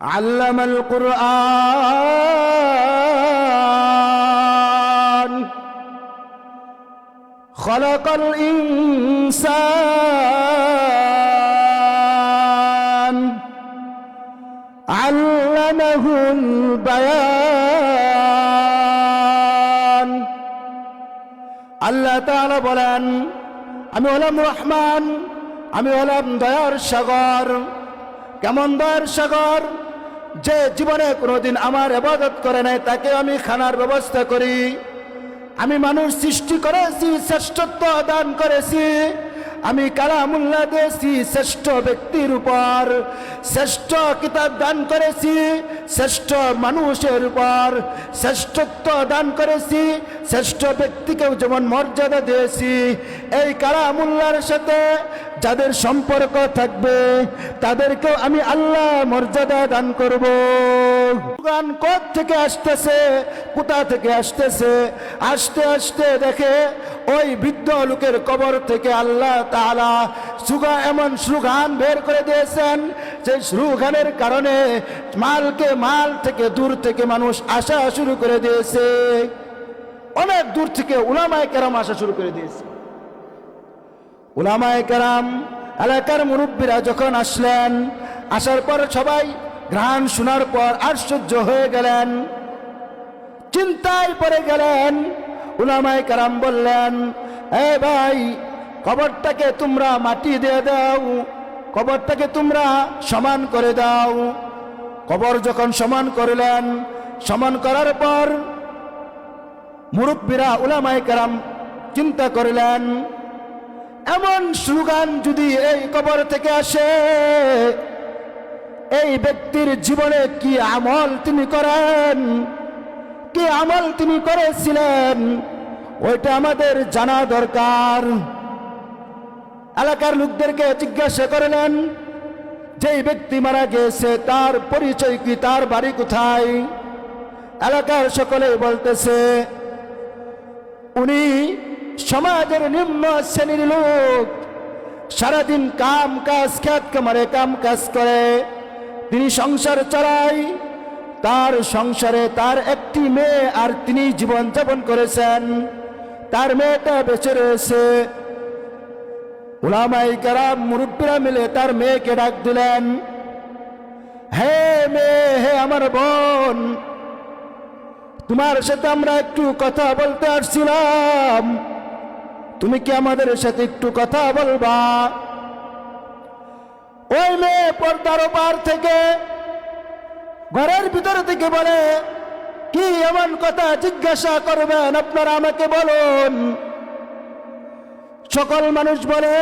আল্লামাল কুরআন। খলাকাল ইনসান। আল্লামাহুল বায়ান। আল্লাহ তাআলা বলেন, আমি হলাম রহমান, আমি হলাম দয়ার সাগর। কেমন দয়ার সাগর? যে জীবনে কোনোদিন আমার এবাদত করে নাই, তাকে আমি খানার ব্যবস্থা করি। আমি মানুষ সৃষ্টি করেছি, শ্রেষ্ঠত্ব দান করেছি। আমি কালামুল্লাহ দিয়েছি শ্রেষ্ঠ ব্যক্তির উপর। শ্রেষ্ঠ কিতাব দান করেছি, শ্রেষ্ঠ মানুষের উপর। শ্রেষ্ঠত্ব দান করেছি, শ্রেষ্ঠ ব্যক্তিকেও যেমন মর্যাদা দিয়েছি, এই কালামুল্লার সাথে যাদের সম্পর্ক থাকবে, তাদেরকেও আমি আল্লাহ মর্যাদা দান করব। গান কোথ থেকে আসতেছে, কোথা থেকে আসতেছে? আসতে আসতে দেখে ওই বৃদ্ধ লোকের কবর থেকে আল্লাহ তাআলা সুগা এমন সুগান বের করে দিয়েছেন, যে সুগানের কারণে মালকে মাল থেকে দূর থেকে মানুষ আসা শুরু করে দিয়েছে। অনেক দূর থেকে উলামায় কেরাম আসা শুরু করে দিয়েছে। উলামায় কেরাম এলাকার মুরব্বীরা যখন আসলেন, আসার পর সবাই ঘ্রাণ শোনার পর আশ্চর্য হয়ে গেলেন। চিন্তায় পড়ে গেলেন। উলামায় কারাম বললেন, এ ভাই, কবরটাকে তোমরা মাটি দিয়ে দাও, কবরটাকে তোমরা সমান করে দাও। কবর যখন সমান করলেন, সমান করার পর মুরব্বীরা উলামায় কারাম চিন্তা করলেন এমন স্লোগান যদি এই কবর থেকে আসে, এই ব্যক্তির জীবনে কি আমল তিনি করেন? কি আমল তিনি করেছিলেন? ওইটা আমাদের জানা দরকার। এলাকার লোকদেরকে জিজ্ঞাসা করলেন যেই ব্যক্তি মারা গেছে তার পরিচয় কি, তার বাড়ি কোথায়? এলাকার সকলে বলতেছে, উনি সমাজের নিম্ন শ্রেণির লোক সারাদিন কাম কাজ, খ্যাত কামারে কাম কাজ করে। তিনি সংসার চালায়। তার সংসারে তার একটি মেয়ে আর তিনি জীবন যাপন করেছেন। তার মেয়েটা বেঁচে রয়েছে। উলামাই কারাম, মুরব্বীরা মিলে তার মেয়েকে ডাক দিলেন, হে মেয়ে, হে আমার বোন, তোমার সাথে আমরা একটু কথা বলতে আসছিলাম। তুমি কি আমাদের সাথে একটু কথা বলবা? ওই মেয়ে পর্দার পার থেকে ঘরের ভিতরে থেকে বলে, কি এমন কথা জিজ্ঞাসা করবেন? আপনারা আমাকে বলুন। সকল মানুষ বলে,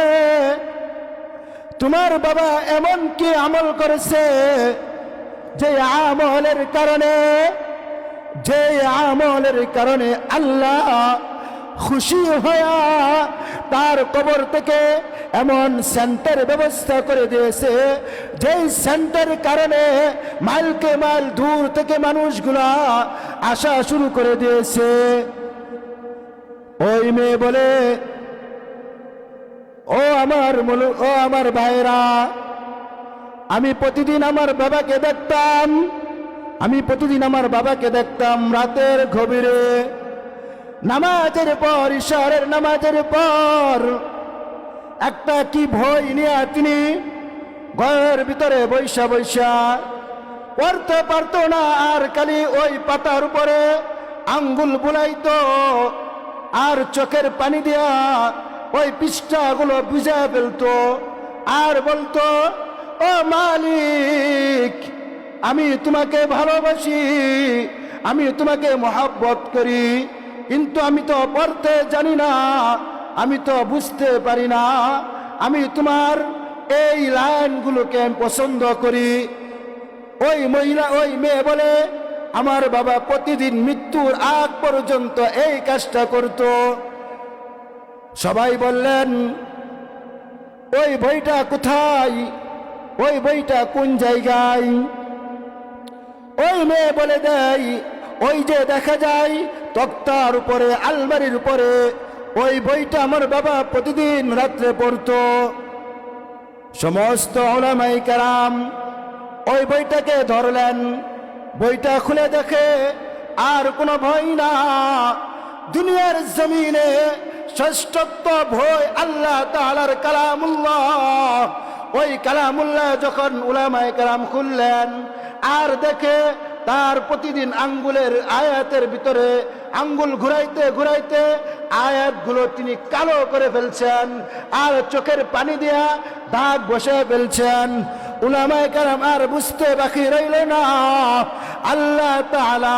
তোমার বাবা এমন কি আমল করেছে যে আমলের কারণে, যে আমলের কারণে আল্লাহ খুশি হয়া তার কবর থেকে এমন সেন্টার ব্যবস্থা করে দিয়েছে, যেই সেন্টার কারণে মাইলকে মাইল দূর থেকে মানুষগুলা আসা শুরু করে দিয়েছে। ওই মেয়ে বলে, ও আমার ও আমার ভাইরা আমি প্রতিদিন আমার বাবাকে দেখতাম, আমি প্রতিদিন আমার বাবাকে দেখতাম রাতের গভীরে। নামাজের পর, ঈশ্বরের নামাজের পর, একটা কি ভয় নিয়ে তিনি ঘরের ভিতরে বৈশা বৈশা পড়তে পারতো না, আর খালি ওই পাতার উপরে আঙ্গুল বুলাইতো, আর চোখের পানি দেয়া ওই পৃষ্ঠাগুলো বুঝা ফেলতো, আর বলতো, ও মালিক, আমি তোমাকে ভালোবাসি, আমি তোমাকে মহাব্বত করি। কিন্তু আমি তো পড়তে জানি না, আমি তো বুঝতে পারি না। আমি তোমার এই লাইনগুলোকে আমি পছন্দ করি। ওই মহিলা, ওই মেয়ে বলে, আমার বাবা প্রতিদিন মৃত্যুর আগ পর্যন্ত এই কাজটা করত। সবাই বললেন, ওই বইটা কোথায়? ওই বইটা কোন জায়গায়? ওই মেয়ে বলে দেয় ওই যে দেখা যায় তক্তার উপরে, আলমারির উপরে, ওই বইটা আমার বাবা প্রতিদিন রাত্রে পড়তো। সমস্ত ওলামাই কারাম ওই বইটাকে ধরলেন। বইটা খুলে দেখে আর কোনো ভয় না। দুনিয়ার জমিনে শ্রেষ্ঠত্ব ভয় আল্লাহ তাআলার কালামুল্লাহ। ওই কালামুল্লাহ যখন উলামায়ে কালাম খুললেন, আর দেখে তার প্রতিদিন আঙ্গুলের আয়াতের ভিতরে আঙ্গুল ঘুরাইতে ঘুরাইতে আয়াতগুলো তিনি কালো করে ফেলছেন আর চোখের পানি দিয়া দাগ বসে ফেলছেন। আর বুঝতে বাকি রইল না। আল্লাহ তাআলা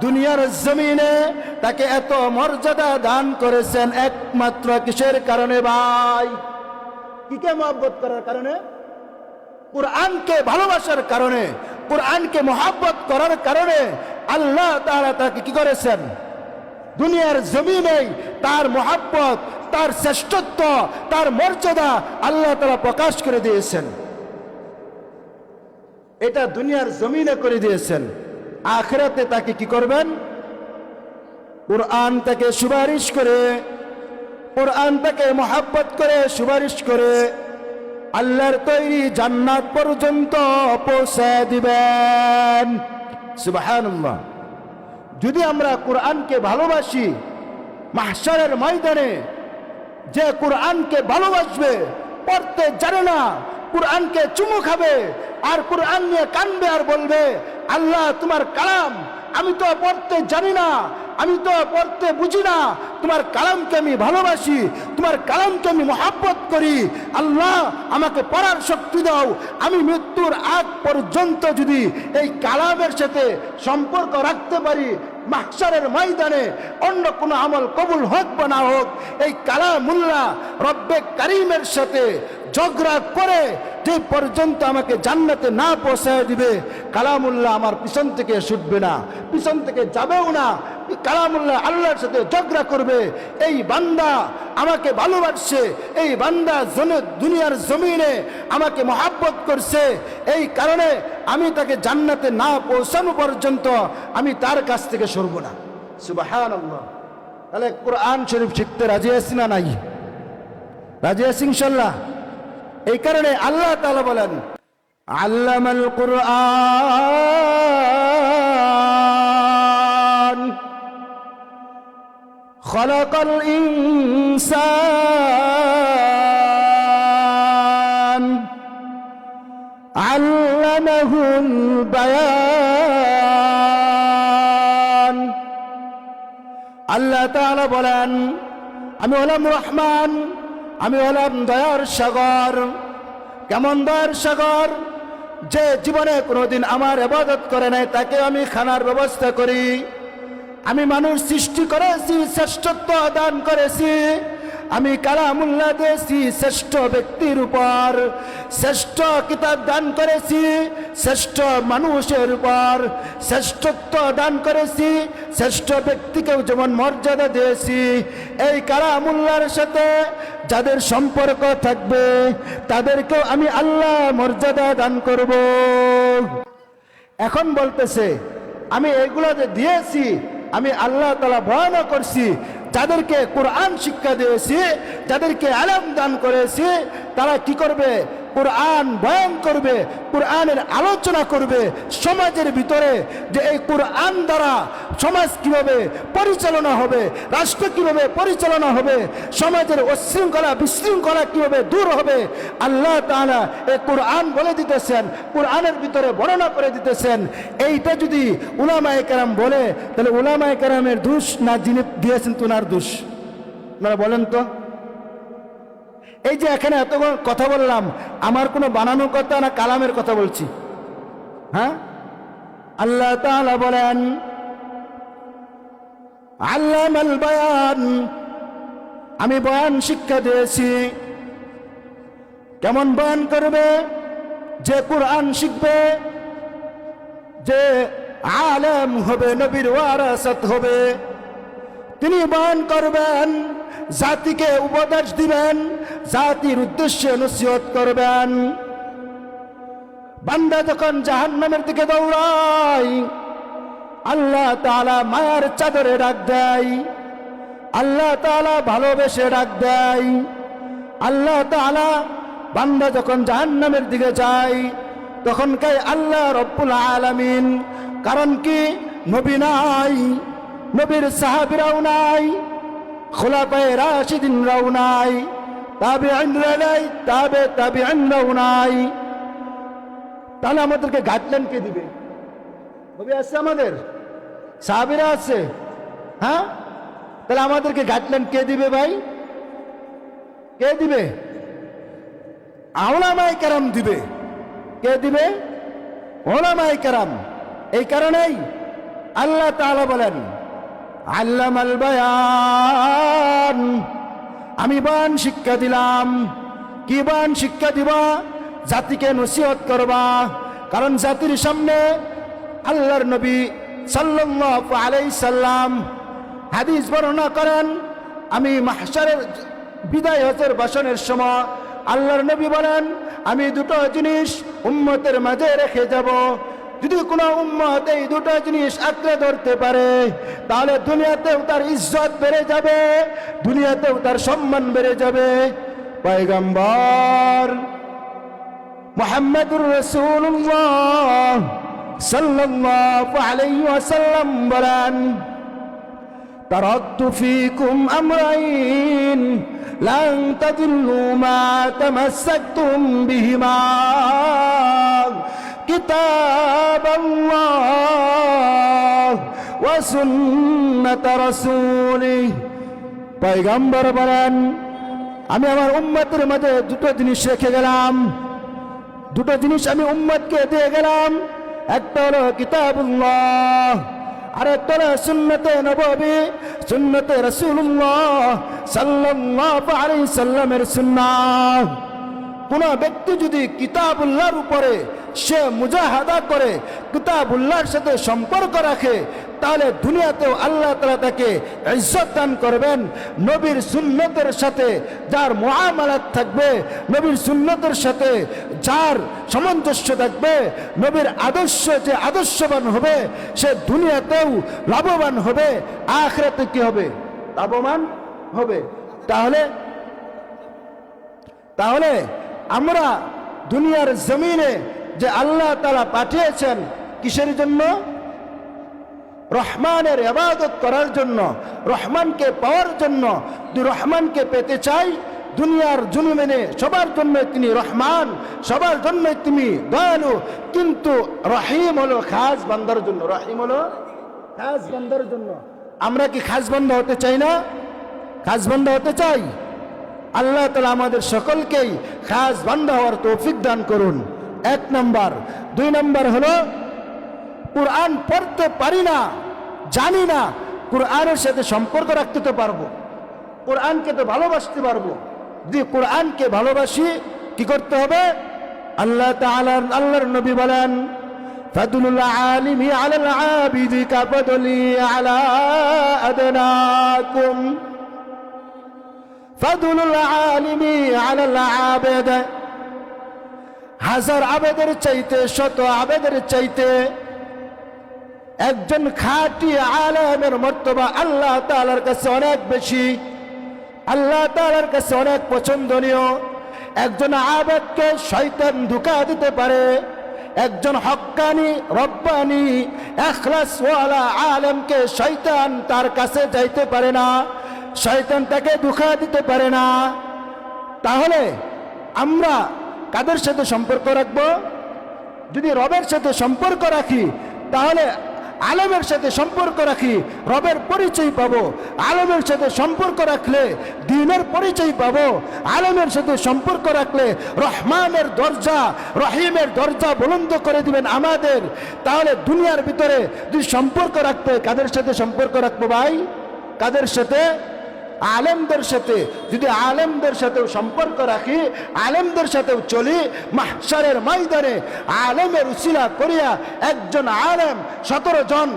দুনিয়ার জমিনে তাকে এত মর্যাদা দান করেছেন একমাত্র কিসের কারণে ভাই? কিকে মহব্বত করার কারণে? কোরআনকে ভালোবাসার কারণে? কোরআনকে মহাব্বত করার কারণে আল্লাহ তারা তাকে কি করেছেন? দুনিয়ার জমিনেই তার মহাব্বত, তার শ্রেষ্ঠত্ব, তার মর্যাদা আল্লাহ তাআলা প্রকাশ করে দিয়েছেন। এটা দুনিয়ার জমিনে করে দিয়েছেন। আখেরাতে তাকে কি করবেন? কোরআন তাকে সুপারিশ করে, কোরআন তাকে মহাব্বত করে, সুপারিশ করে আল্লাহর তৈরি জান্নাত পর্যন্ত পৌঁছে দিবেন। সুবহানাল্লাহ। যদি আমরা কোরআনকে ভালোবাসি, মাহশারের ময়দানে যে কোরআনকে ভালোবাসবে, পড়তে জানে না, কোরআনকে চুমু খাবে, আর কোরআন নিয়ে কানবে আর বলবে, আল্লাহ, তোমার কালাম আমি তো পড়তে জানি না, আমি তো পড়তে বুঝি না। তোমার কালামকে আমি ভালোবাসি, তোমার কালামকে আমি মহাব্বত করি। আল্লাহ আমাকে পড়ার শক্তি দাও। আমি মৃত্যুর আগ পর্যন্ত যদি এই কালামের সাথে সম্পর্ক রাখতে পারি মাহসারের ময়দানে অন্য কোনো আমল কবুল হোক বা না হোক, এই কালামুল্লাহ রব্বে কারিমের সাথে ঝগড়া করে যে পর্যন্ত আমাকে জান্নাতে না পৌঁছায় দিবে, কালামুল্লাহ আমার পিছন থেকে ছুটবে না, পিছন থেকে যাবেও না। কালামুল্লাহ আল্লাহর সাথে ঝগড়া করবে। এই বান্দা আমাকে ভালোবাসছে, এই বান্দা দুনিয়ার জমিনে আমাকে মহাব্বত করছে। এই কারণে আমি তাকে জান্নাতে না পৌঁছানো পর্যন্ত আমি তার কাছ থেকে সরব না। সুবাহান তাহলে কোরআন শরীফ শিখতে রাজি আছি না নাই? রাজি আছি ইনশাল্লাহ এই কারণে আল্লাহ তাআলা বলেন, আল্লামাল কুরআন। খলাকাল ইনসান আল্লামাহুল বায়ান আল্লাহ তাআলা বলেন আমি হলাম রহমান, আমি হলাম দয়ার সাগর। কেমন দয়ার সাগর? যে জীবনে কোনোদিন আমার এবাদত করে নাই তাকে আমি খানার ব্যবস্থা করি। আমি মানুষ সৃষ্টি করেছি, শ্রেষ্ঠত্ব দান করেছি। আমি কালামুল্লাহ দিয়েছি শ্রেষ্ঠ ব্যক্তির উপর, শ্রেষ্ঠ কিতাব দান করেছি, শ্রেষ্ঠ মানুষের উপর, শ্রেষ্ঠত্ব দান করেছি, শ্রেষ্ঠ ব্যক্তিকেও যেমন মর্যাদা দিয়েছি, এই কালামুল্লাহর সাথে যাদের সম্পর্ক থাকবে, তাদেরকেও আমি আল্লাহ মর্যাদা দান করব। এখন বলতেছে, আমি এগুলো যে দিয়েছি আমি আল্লাহ তালা ভয়ানক করছি, যাদেরকে কোরআন শিক্ষা দিয়েছি, যাদেরকে আলম দান করেছি, তারা কি করবে? কোরআন বয়ান করবে, কোরআনের আলোচনা করবে সমাজের ভিতরে যে এই কোরআন দ্বারা সমাজ কীভাবে পরিচালনা হবে, রাষ্ট্র কীভাবে পরিচালনা হবে, সমাজের অশৃঙ্খলা বিশৃঙ্খলা কীভাবে দূর হবে, আল্লাহ তাআলা এই কোরআন বলে দিতেছেন, কোরআনের ভিতরে বর্ণনা করে দিতেছেন। এইটা যদি উলামায়ে কেরাম বলে, তাহলে উলামায়ে কেরামের দোষ না যিনি দিয়েছেন তোনার দোষ? আপনারা বলেন তো। এই যে এখানে এত কথা বললাম, আমার কোনো বানানো কথা না কালামের কথা বলছি। হ্যাঁ? আল্লাহ তাআলা বলেন, আল্লামাল বয়ান, আমি বয়ান শিক্ষা দিয়েছি। কেমন বয়ান করবে? যে কোরআন শিখবে, যে আলেম হবে, নবীর ওয়ারাসাত হবে, তিনি বয়ান করবেন জাতিকে উপদেশ দিবেন, জাতির উদ্দেশ্যে নসিহত করবেন। বান্দা যখন জাহান্নামের দিকে দৌড়ায়, আল্লাহ তালা মায়ার চাদরে ডাক দেয়, আল্লাহ তাআলা ভালোবেসে ডাক দেয়, আল্লাহ তাআলা বান্দা যখন জাহান্নামের দিকে যায়, তখন কাই আল্লাহ রব্বুল আলামিন। কারণ কি? নবী নাই, নবীর সাহাবিরাও নাই খোলাপায় রাশিদিনরাও নাই তাবে আইনরা নাই তাবে তাবে আইনরাও নাই তাহলে আমাদেরকে গাইডলাইন কে দিবে? নবী আছে আমাদের? সাহাবিরা আছে? হ্যাঁ? তাহলে আমাদেরকে গাইডলাইন কে দিবে ভাই? কে দিবে? আওলামাই কারাম দিবে। কে দিবে? ওলামাই কারাম। এই কারণেই আল্লাহ তাআলা বলেন আল্লামাল বায়ান। আমি বান শিক্ষা দিলাম। কি বান শিক্ষা দিবা? জাতিকে নসিহত করবা। কারণ জাতির সামনে আল্লাহর নবী সাল্লাল্লাহু আলাইহি সাল্লাম হাদিস বর্ণনা করেন, আমি মাহশারের বিদায় হজের বাসনের সময় আল্লাহর নবী বলেন, আমি দুটো জিনিস উম্মতের মাঝে রেখে যাব। যদি কোন উম্মত এই দুটো জিনিস আঁকড়ে ধরতে পারে, তাহলে দুনিয়াতেও তার ইজ্জত বেড়ে যাবে, দুনিয়াতেও তার সম্মান বেড়ে যাবে। পয়গম্বর মোহাম্মদুর রসুল সাল্লাল্লাহু বলেন তারাক্তু ফীকুম আমরাইন كتاب الله وسنة رسوله পয়গম্বর বলেন আমি আমার উম্মতের মাঝে দুটো জিনিস রেখে গেলাম দুটো জিনিস আমি উম্মতকে দিয়ে গেলাম একটা হলো কিতাবুল্লাহ আর একটা হলো সুন্নতে নববী সুন্নতে রাসূলুল্লাহ সাল্লাল্লাহু আলাইহি সাল্লামের সুন্নাহ কোন ব্যক্তি যদি কিতাবুল্লাহর উপরে সে মুজাহাদা করে কিতাবুল্লাহর সাথে সম্পর্ক রাখে, তাহলে দুনিয়াতেও আল্লাহ তালা তাকে ইজ্জত দান করবেন। নবীর সুন্নতের সাথে যার মহামালাত থাকবে, নবীর সুন্নতের সাথে যার সামঞ্জস্য থাকবে, নবীর আদর্শ যে আদর্শবান হবে, সে দুনিয়াতেও লাভবান হবে, আখরাতে কি হবে? লাভবান হবে। তাহলে তাহলে আমরা দুনিয়ার জমিনে আল্লাহ তালা পাঠিয়েছেন কিসের জন্য? রহমানের ইবাদত করার জন্য, রহমানকে পাওয়ার জন্য। রহমানকে পেতে চাই, দুনিয়ার জুনুমেনে সবার জন্য তিনি রহমান, সবার জন্য তিনি দয়ালু। কিন্তু রহিম হলো খাস বান্দার জন্য। রহিম হলো খাস বান্দার জন্য। আমরা কি খাস বান্দা হতে চাই না? খাস বান্দা হতে চাই? আল্লাহ তালা আমাদের সকলকেই খাস বান্দা হওয়ার তৌফিক দান করুন। এক নম্বর। দুই নম্বর হলো, কোরআন পড়তে পারি না, জানি না, কোরআনের সাথে সম্পর্ক রাখতে তো পারব। কোরআনকে তো ভালোবাসতে পারব। যদি কোরআনকে ভালোবাসি, কি করতে হবে? আল্লাহ আল্লাহর নবী বলেন আলিমি আলা আদনাকুম। আলিমি হাজার আবেদের চাইতে, শত আবেদের চাইতে একজন খাঁটি আলেমের মর্তবা আল্লাহ তাআলার কাছে অনেক বেশি। আল্লাহ তাআলার কাছে অনেক পছন্দনীয়। একজন আবেদকে শয়তান ধোঁকা দিতে পারে। একজন হক্কানি, রব্বানি, এখলাসওয়ালা আলেমকে শয়তান তার কাছে যাইতে পারে না। শয়তান তাকে ধোঁকা দিতে পারে না। তাহলে আমরা কাদের সাথে সম্পর্ক রাখব? যদি রবের সাথে সম্পর্ক রাখি, তাহলে আলমের সাথে সম্পর্ক রাখি, রবের পরিচয় পাবো। আলমের সাথে সম্পর্ক রাখলে দিনের পরিচয় পাবো। আলমের সাথে সম্পর্ক রাখলে রহমানের দরজা, রহিমের দরজা বুলন্দ করে দিবেন আমাদের। তাহলে দুনিয়ার ভিতরে যদি সম্পর্ক রাখতে, কাদের সাথে সম্পর্ক রাখব ভাই? কাদের সাথে? আলেমদের সাথে, যদি আলেমদের সাথেও সম্পর্ক রাখি, আলেমদের সাথেও চলি মাহসারের ময়দানে আলেমের উচিলা করিয়া একজন আলেম সতেরো জন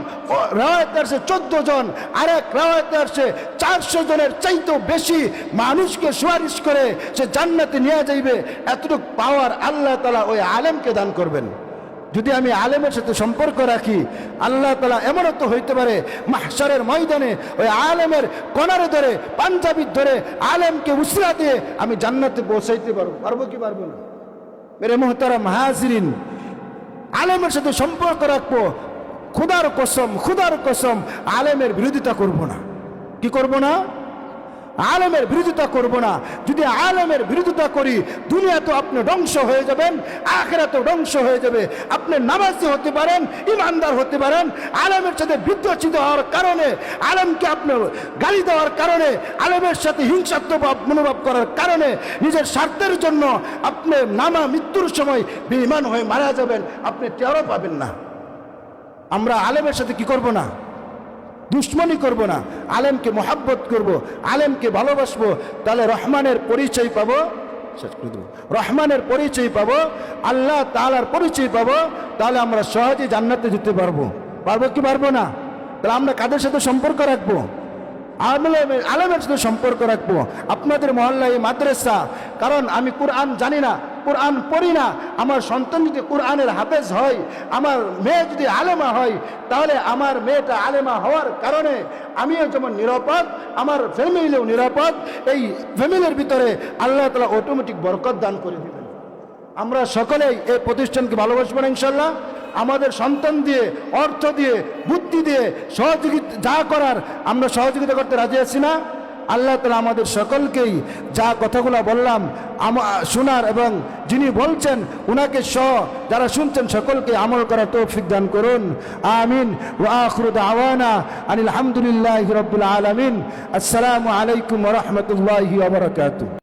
রাওয়াতে আসে চোদ্দ জন, আরেক রাওয়াতে আসে চারশো জনের চাইতেও বেশি মানুষকে সুপারিশ করে সে জান্নাতে নিয়ে যাইবে, এতটুকু পাওয়ার আল্লাহ তালা ওই আলেমকে দান করবেন। যদি আমি আলেমের সাথে সম্পর্ক রাখি, আল্লাহ তালা এমনও তো হইতে পারে মাহসারের ময়দানে ওই আলেমের কনারে ধরে, পাঞ্জাবির ধরে আলেমকে উসরা দিয়ে আমি জান্নাতে পৌঁছাইতে পারব। পারব কি পারব না? মেরে মোহতারা মাহাজরিন আলেমের সাথে সম্পর্ক রাখব, খুদার কসম খুদার কসম, আলেমের বিরোধিতা করব না। কি করব না? আলেমের বিরোধিতা করব না। যদি আলেমের বিরোধিতা করি, দুনিয়া তো আপনি ধ্বংস হয়ে যাবেন, আখেরা তো ধ্বংস হয়ে যাবে। আপনি নামাজি হতে পারেন, ইমানদার হতে পারেন, আলেমের সাথে বিদ্রোচিত হওয়ার কারণে, আলেমকে আপনি গালি দেওয়ার কারণে, আলেমের সাথে হিংসাত্মভাব মনোভাব করার কারণে, নিজের স্বার্থের জন্য আপনি নামা মৃত্যুর সময় বেঈমান হয়ে মারা যাবেন, আপনি টেরও পাবেন না। আমরা আলেমের সাথে কি করব না? দুশ্মনী করব না, আলেমকে মোহাব্বত করব, আলেমকে ভালোবাসবো, তাহলে রহমানের পরিচয় পাবো রহমানের পরিচয় পাবো, আল্লাহ তালার পরিচয় পাবো, তাহলে আমরা সহজে জান্নাতে যেতে পারব। পারব কি পারব না? তাহলে আমরা কাদের সাথে সম্পর্ক রাখব? আলেমের সাথে সম্পর্ক রাখব। আপনাদের মহল্লায় এই মাদ্রাসা, কারণ আমি কোরআন জানি না কোরআন পড়ি না, আমার সন্তান যদি কোরআনের হাফেজ হয়, আমার মেয়ে যদি আলেমা হয়, তাহলে আমার মেয়েটা আলেমা হওয়ার কারণে আমিও যেমন নিরাপদ, আমার ফ্যামিলিও নিরাপদ, এই ফ্যামিলির ভিতরে আল্লাহ তালা অটোমেটিক বরকত দান করে দেবেন। আমরা সকলেই এই প্রতিষ্ঠানকে ভালোবাসবো না ইনশাল্লাহ আমাদের সন্তান দিয়ে, অর্থ দিয়ে, বুদ্ধি দিয়ে সহযোগিতা যা করার আমরা সহযোগিতা করতে রাজি আছি না। আল্লাহ তালা আমাদের সকলকেই যা কথাগুলো বললাম শোনার এবং যিনি বলছেন, উনাকে স যারা শুনছেন সকলকে আমল করার তৌফিক দান করুন। আমিন। ওয়াখরুদ আওয়ানা আনিল আলহামদুলিল্লাহ রবিল আলমিন। আসসালামু আলাইকুম রহমতুল্লাহি ওবরাকাতু